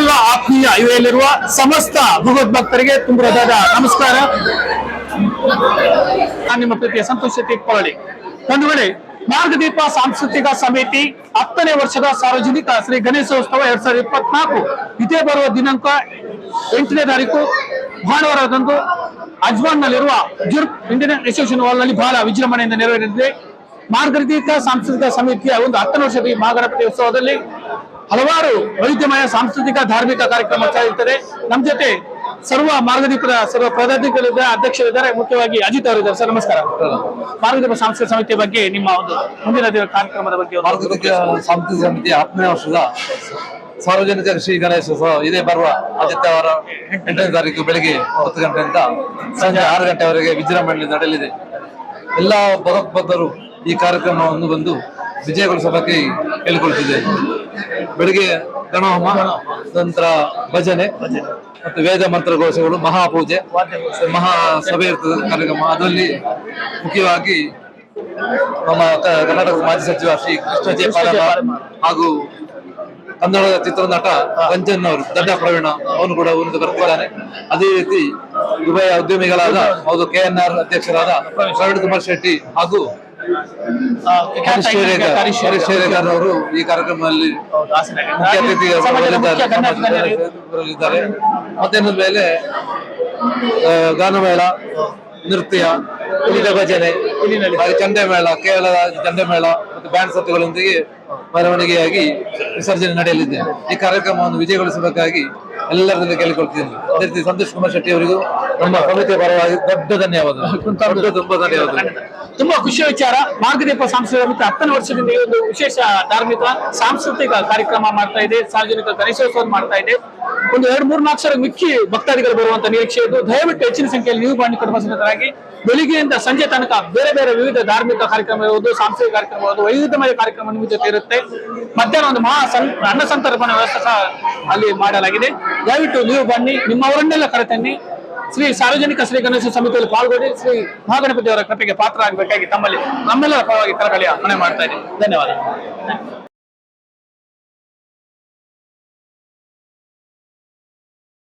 ಎಲ್ಲ ಆತ್ಮೀಯ ಇವೆಯಲ್ಲಿರುವ ಸಮಸ್ತ ಭಗವದ್ಭಕ್ತರಿಗೆ ತುಂಬಿರೋದಾದ ನಮಸ್ಕಾರ. ನಾನು ನಿಮ್ಮ ಪ್ರೀತಿಯ ಸಂತೋಷ ಒಂದು ವೇಳೆ ಮಾರ್ಗದೀಪ ಸಾಂಸ್ಕೃತಿಕ ಸಮಿತಿ ಹತ್ತನೇ ವರ್ಷದ ಸಾರ್ವಜನಿಕ ಶ್ರೀ ಗಣೇಶೋತ್ಸವ ಎರಡ್ ಸಾವಿರದ ಇಪ್ಪತ್ನಾಲ್ಕು. ಇದೇ ಬರುವ ದಿನಾಂಕ ಎಂಟನೇ ತಾರೀಕು ಭಾನುವಾರದಂದು ಅಜ್ವಾನ್ ನಲ್ಲಿರುವ ಜುರ್ಕ್ ಇಂಡಿಯನ್ ಅಸೋಸಿಯೇಷನ್ ಹಾಲ್ನಲ್ಲಿ ಬಹಳ ವಿಜೃಂಭಣೆಯಿಂದ ನೆರವೇರಿದೆ. ಮಾರ್ಗದೀಪ ಸಾಂಸ್ಕೃತಿಕ ಸಮಿತಿಯ ಒಂದು ಹತ್ತನೇ ವರ್ಷದ ಈ ಮಹಾಗಣಪತಿ ಉತ್ಸವದಲ್ಲಿ ಹಲವಾರು ವೈದ್ಯಮಯ ಸಾಂಸ್ಕೃತಿಕ, ಧಾರ್ಮಿಕ ಕಾರ್ಯಕ್ರಮ ಇರ್ತದೆ ನಮ್ಮ ಜೊತೆ ಸರ್ವ ಮಾರ್ಗದೀಪದ ಸರ್ವ ಪದಾಧಿಕಾರಿಗಳಿದ್ದಾರೆ ಅಧ್ಯಕ್ಷರಿದ್ದಾರೆ. ಮುಖ್ಯವಾಗಿ ಅಜಿತ್ ಅವರಿದ್ದಾರೆ ಸರ್, ನಮಸ್ಕಾರ. ಮಾರ್ಗದೀಪ ಸಾಂಸ್ಕೃತಿಕ ಸಮಿತಿಯ ಬಗ್ಗೆ ನಿಮ್ಮ ಒಂದು ಮುಂದಿನ ದಿನ ಕಾರ್ಯಕ್ರಮದ ಬಗ್ಗೆ ಮಾರ್ಗದೀಪ ಸಾಂಸ್ಕೃತಿಕ ಸಮಿತಿ ಆತ್ಮೀಯ ವರ್ಷದ ಸಾರ್ವಜನಿಕ ಶ್ರೀ ಗಣೇಶೋತ್ಸವ ಇದೇ ಬರುವ ಆದಿತ್ಯವಾರ ಎಂಟನೇ ತಾರೀಕು ಬೆಳಿಗ್ಗೆ ಹತ್ತು ಗಂಟೆಯಿಂದ ಸಂಜೆ ಆರು ಗಂಟೆವರೆಗೆ ವಿಜೃಂಭಣೆಯಲ್ಲಿ ನಡೆಯಲಿದೆ. ಎಲ್ಲ ಭಗವದ್ಭಕ್ತರು ಈ ಕಾರ್ಯಕ್ರಮವನ್ನು ಬಂದು ವಿಜಯಗೊಳಿಸಬೇಕು ಕೇಳಿಕೊಳ್ತಿದೆ ಬೆಳಿಗ್ಗೆ ಗಣಹೋಮ ನಂತರ ಭಜನೆ ಮತ್ತು ವೇದ ಮಂತ್ರ ಘೋಷಗಳು ಮಹಾಪೂಜೆ ಮಹಾ ಸಭೆ ಇರ್ತದೆ ಕಾರ್ಯಕ್ರಮ. ಅದರಲ್ಲಿ ಮುಖ್ಯವಾಗಿ ನಮ್ಮ ಕರ್ನಾಟಕ ಕರ್ನಾಟಕದ ಮಾಜಿ ಸಚಿವ ಶ್ರೀ ಕೃಷ್ಣ ಜಯಪಾಲ ಹಾಗೂ ಕನ್ನಡದ ಚಿತ್ರನಟ ರಂಜನ್ ಅವರು ದಡ್ಡ ಪ್ರವೀಣ ಅವನು ಕೂಡ ಒಂದು ಬರ್ತಿದ್ದಾನೆ. ಅದೇ ರೀತಿ ಉಭಯ ಉದ್ಯಮಿಗಳಾದ ಹೌದು ಕೆ ಎನ್ ಆರ್ ಅಧ್ಯಕ್ಷರಾದ ಪ್ರವೀಣ್ ಕುಮಾರ್ ಶೆಟ್ಟಿ ಹಾಗೂ ಅವರು ಈ ಕಾರ್ಯಕ್ರಮದಲ್ಲಿ ಮುಖ್ಯ ಅತಿಥಿಗಳಿದ್ದಾರೆ. ಬರಲಿದ್ದಾರೆ. ಮೇಲೆ ಗಾನಮೇಳ ನೃತ್ಯ ಕುಣಿತ ಭಜನೆ ಹಾಗೆ ಕೇರಳದ ಚಂದೆ ಮೇಳ ಮತ್ತು ಬ್ಯಾಂಡ್ ಸತ್ತುಗಳೊಂದಿಗೆ ಮೆರವಣಿಗೆಯಾಗಿ ವಿಸರ್ಜನೆ ನಡೆಯಲಿದೆ. ಈ ಕಾರ್ಯಕ್ರಮವನ್ನು ವಿಜಯಗೊಳಿಸಬೇಕಾಗಿ ಎಲ್ಲರಲ್ಲಿ ಕೇಳಿಕೊಳ್ತಿದ್ದೀನಿ ಅದೇ ರೀತಿ ಸಂತೋಷ್ ಕುಮಾರ್ ಶೆಟ್ಟಿ ಅವರಿಗೂ ನಮ್ಮ ಸಮಿತಿಯ ಪರವಾಗಿ ದೊಡ್ಡ ಧನ್ಯವಾದ ತುಂಬಾ ಧನ್ಯವಾದ ತುಂಬಾ ಖುಷಿಯ ವಿಚಾರ. ಮಾರ್ಗದೀಪ ಸಾಂಸ್ಕೃತಿಕ ಸಮಿತಿ ಹತ್ತನೇ ವರ್ಷದಿಂದ ಒಂದು ವಿಶೇಷ ಧಾರ್ಮಿಕ, ಸಾಂಸ್ಕೃತಿಕ ಕಾರ್ಯಕ್ರಮ ಮಾಡ್ತಾ ಇದೆ. ಸಾರ್ವಜನಿಕ ಗಣೇಶೋತ್ಸವ ಮಾಡ್ತಾ ಇದೆ. ಒಂದು ಎರಡು ಮೂರು ನಾಲ್ಕು ಸಾವಿರ ಮಿಕ್ಕಿ ಭಕ್ತಾದಿಗಳು ಬರುವಂತ ನಿರೀಕ್ಷೆ ಇದ್ದು, ದಯವಿಟ್ಟು ಹೆಚ್ಚಿನ ಸಂಖ್ಯೆಯಲ್ಲಿ ನೀವು ಬನ್ನಿ ಕುಟುಂಬಸಮೇತರಾಗಿ ಬೆಳಿಗ್ಗೆಯಿಂದ ಸಂಜೆ ತನಕ ಬೇರೆ ಬೇರೆ ವಿವಿಧ ಧಾರ್ಮಿಕ ಕಾರ್ಯಕ್ರಮ ಇರುವುದು ಸಾಂಸ್ಕೃತಿಕ ಕಾರ್ಯಕ್ರಮ ಇರುವುದು ವೈವಿಧ್ಯಮಯ ಕಾರ್ಯಕ್ರಮ ನಿಮ್ಮ ಜೊತೆ ಇರುತ್ತೆ ಮಧ್ಯಾಹ್ನ ಒಂದು ಮಹಾ ಸಂ, ಅನ್ನ ಸಂತರ್ಪಣೆ ವ್ಯವಸ್ಥೆ ಸಹ ಅಲ್ಲಿ ಮಾಡಲಾಗಿದೆ. ದಯವಿಟ್ಟು ನೀವು ಬನ್ನಿ ನಿಮ್ಮವರನ್ನೆಲ್ಲ ಕರೆತನ್ನಿ. ಶ್ರೀ ಸಾರ್ವಜನಿಕ ಶ್ರೀ ಗಣೇಶ ಸಮಿತಿಯಲ್ಲಿ ಪಾಲ್ಗೊಂಡು ಶ್ರೀ ಮಹಾಗಣಪತಿಯವರ ಕೃಪೆಗೆ ಪಾತ್ರ ಆಗಬೇಕಾಗಿ ತಮ್ಮಲ್ಲಿ ನಮ್ಮೆಲ್ಲರ ಪರವಾಗಿ ಕರಕಳಿಯ ಮನೆ ಮಾಡ್ತಾ ಇದ್ದೀನಿ. ಧನ್ಯವಾದ